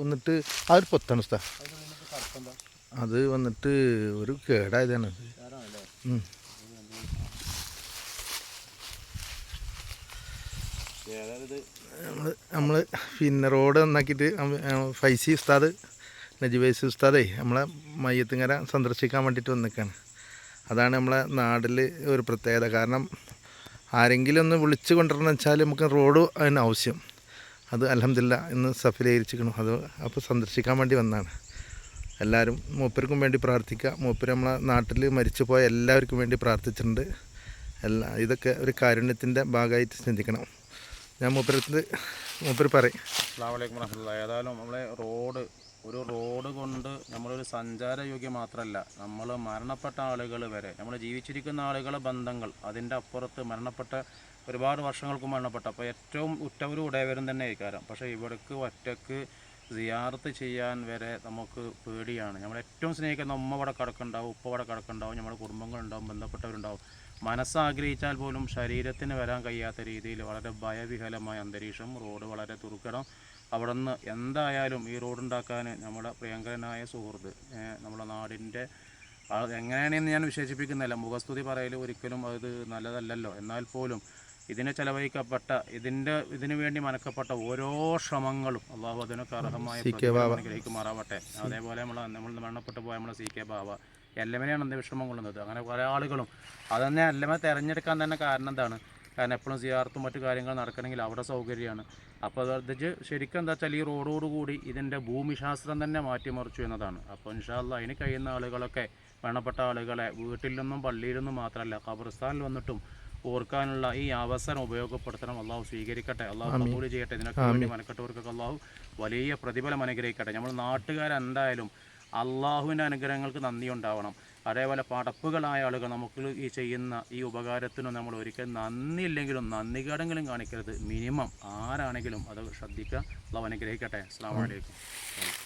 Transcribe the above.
വന്നിട്ട് ആ ഒരു പൊത്താണ് ഉസ്താ. അത് വന്നിട്ട് ഒരു കേടായതാണ്. നമ്മൾ നമ്മൾ പിന്നെ റോഡ് നന്നാക്കിയിട്ട് ഫൈസി ഉസ്താദ് നജീബൈസി ഉസ്താദേ നമ്മളെ മയ്യത്തുങ്ങര സന്ദർശിക്കാൻ വേണ്ടിയിട്ട് വന്നിക്കാണ്. അതാണ് നമ്മളെ നാട്ടിൽ ഒരു പ്രത്യേകത. കാരണം ആരെങ്കിലും ഒന്ന് വിളിച്ചു കൊണ്ടുവരണം വെച്ചാൽ നമുക്ക് റോഡ് അതിന് ആവശ്യം. അത് അലഹമില്ല ഇന്ന് സഫലീകരിച്ചിരിക്കണം അത് അപ്പോൾ സന്ദർശിക്കാൻ വേണ്ടി വന്നതാണ് എല്ലാവരും മൂപ്പർക്കും വേണ്ടി പ്രാർത്ഥിക്കുക. മൂപ്പർ നമ്മളെ നാട്ടിൽ മരിച്ചു പോയ എല്ലാവർക്കും വേണ്ടി പ്രാർത്ഥിച്ചിട്ടുണ്ട്. എല്ലാ ഇതൊക്കെ ഒരു കാരുണ്യത്തിന്റെ ഭാഗമായിട്ട് ചിന്തിക്കണം. ഞാൻ മൂപ്പരത്ത് മൂപ്പർ പറയും. അസ്സാം വലൈക്കും വരഹമുല്ല ഏതായാലും നമ്മളെ റോഡ് ഒരു റോഡ് കൊണ്ട് നമ്മളൊരു സഞ്ചാരയോഗ്യം മാത്രമല്ല നമ്മൾ മരണപ്പെട്ട ആളുകൾ വരെ നമ്മൾ ജീവിച്ചിരിക്കുന്ന ആളുകളെ ബന്ധങ്ങൾ അതിന്റെ അപ്പുറത്ത് മരണപ്പെട്ട ഒരുപാട് വർഷങ്ങൾക്ക് മരണപ്പെട്ട അപ്പോൾ ഏറ്റവും ഉറ്റവരും ഉടയവരും തന്നെ ആയിക്കാരം പക്ഷേ ഇവിടേക്ക് ഒറ്റയ്ക്ക് സിയാർത്ത് ചെയ്യാൻ വരെ നമുക്ക് പേടിയാണ്. നമ്മൾ ഏറ്റവും സ്നേഹിക്കുന്ന ഉമ്മ ഇവിടെ കിടക്കുണ്ടാവും ഉപ്പ ഇവിടെ കിടക്കുണ്ടാവും നമ്മുടെ കുടുംബങ്ങളുണ്ടാവും ബന്ധപ്പെട്ടവരുണ്ടാവും. മനസ്സാഗ്രഹിച്ചാൽ പോലും ശരീരത്തിന് വരാൻ കഴിയാത്ത രീതിയിൽ വളരെ ഭയവിഹലമായ അന്തരീക്ഷം റോഡ് വളരെ തുറക്കണം അവിടെ നിന്ന് എന്തായാലും ഈ റോഡുണ്ടാക്കാൻ നമ്മുടെ പ്രിയങ്കരനായ സുഹൃത്ത് നമ്മുടെ നാടിന്റെ എങ്ങനെയാണെന്ന് ഞാൻ വിശേഷിപ്പിക്കുന്നില്ല. മുഖസ്തുതി പറയൽ ഒരിക്കലും അത് നല്ലതല്ലല്ലോ. എന്നാൽ പോലും ഇതിന് ചെലവഴിക്കപ്പെട്ട ഇതിന്റെ ഇതിനു വേണ്ടി മനക്കപ്പെട്ട ഓരോ ശ്രമങ്ങളും അള്ളാഹു അതിനൊക്കെ അർഹമായ പ്രതിഫലം അനുഗ്രഹിക്കുമാറാവട്ടെ. അതേപോലെ നമ്മൾ നമ്മൾ മരണപ്പെട്ടു പോയ നമ്മളെ സി കെ ബാബ. എല്ലമനെയാണ് എന്ത് വിഷമം കൊള്ളുന്നത്. അങ്ങനെ പല ആളുകളും അതന്നെ എല്ലമ തിരഞ്ഞെടുക്കാൻ തന്നെ കാരണം എന്താണ്? കാരണം എപ്പോഴും സിയാർത്തും മറ്റു കാര്യങ്ങൾ നടക്കണമെങ്കിൽ അവിടെ സൗകര്യമാണ്. അപ്പോൾ അത് ശരിക്കും എന്താ വെച്ചാൽ ഈ റോഡോടുകൂടി ഇതിന്റെ ഭൂമിശാസ്ത്രം തന്നെ മാറ്റിമറിച്ചു എന്നതാണ്. അപ്പോൾ ഇൻഷാല്ല അതിന് കഴിയുന്ന ആളുകളൊക്കെ വേണപ്പെട്ട ആളുകളെ വീട്ടിൽ നിന്നും പള്ളിയിൽ നിന്നും മാത്രമല്ല ഖബർസ്ഥാനിൽ വന്നിട്ടും ഓർക്കാനുള്ള ഈ അവസരം ഉപയോഗപ്പെടുത്തണം. അള്ളാഹു സ്വീകരിക്കട്ടെ. അള്ളാഹു കബൂൽ ചെയ്യട്ടെ. ഇതിനൊക്കെ വേണ്ടി മനക്കെട്ടവർക്കൊക്കെ അള്ളാഹു വലിയ പ്രതിഫലം അനുഗ്രഹിക്കട്ടെ. നമ്മൾ നാട്ടുകാരെന്തായാലും അള്ളാഹുവിന്റെ അനുഗ്രഹങ്ങൾക്ക് നന്ദി ഉണ്ടാവണം. അതേപോലെ പടപ്പുകളായ ആളുകൾ നമുക്ക് ഈ ചെയ്യുന്ന ഈ ഉപകാരത്തിനും നമ്മൾ ഒരിക്കലും നന്ദി ഇല്ലെങ്കിലും നന്ദികേടെങ്കിലും കാണിക്കരുത്. മിനിമം ആരാണെങ്കിലും അത് ശ്രദ്ധിക്കുക. അള്ളാഹു അനുഗ്രഹിക്കട്ടെ. അസ്സാം വലൈക്കും